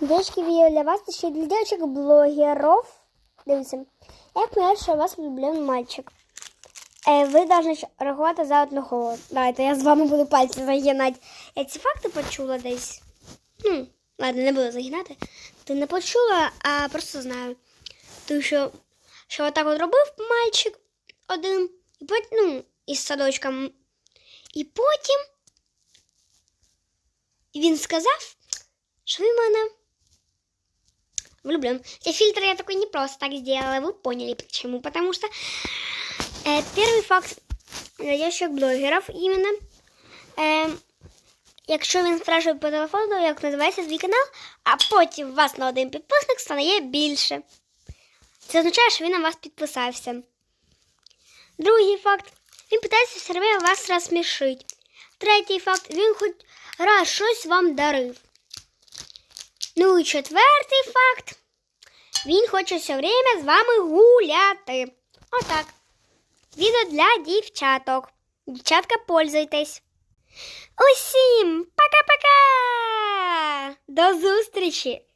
Відео для вас, ще для девочек блогеров. Дивіться, як поняти, що вас влюблений мальчик. Е, ви повинні рахувати за одного. Давайте, я з вами буду пальці загинати. Я ці факти почула десь. Ну, ладно, не буду загинати. Ти не почула, а просто знаю. Тому що, що отак от робив мальчик один, і потім, ну, із садочком. І потім він сказав, що він мене влюблен. Эти фильтры я такой не просто так сделала, вы поняли почему. Потому что э, первый факт настоящих блогеров именно. Э, якщо він спрашує по телефону, як називається свій канал, а потім у вас на один підписник стане більше. Це означає, що він на вас підписався. Другий факт. Він питається все время вас розсмішити. Третій факт. Він хоч раз щось вам дарив. Ну і четвертий факт. Він хоче все время з вами гуляти. Отак. Відео для дівчаток. Дівчатка, пользуйтесь. Усім пока-пока! До зустрічі!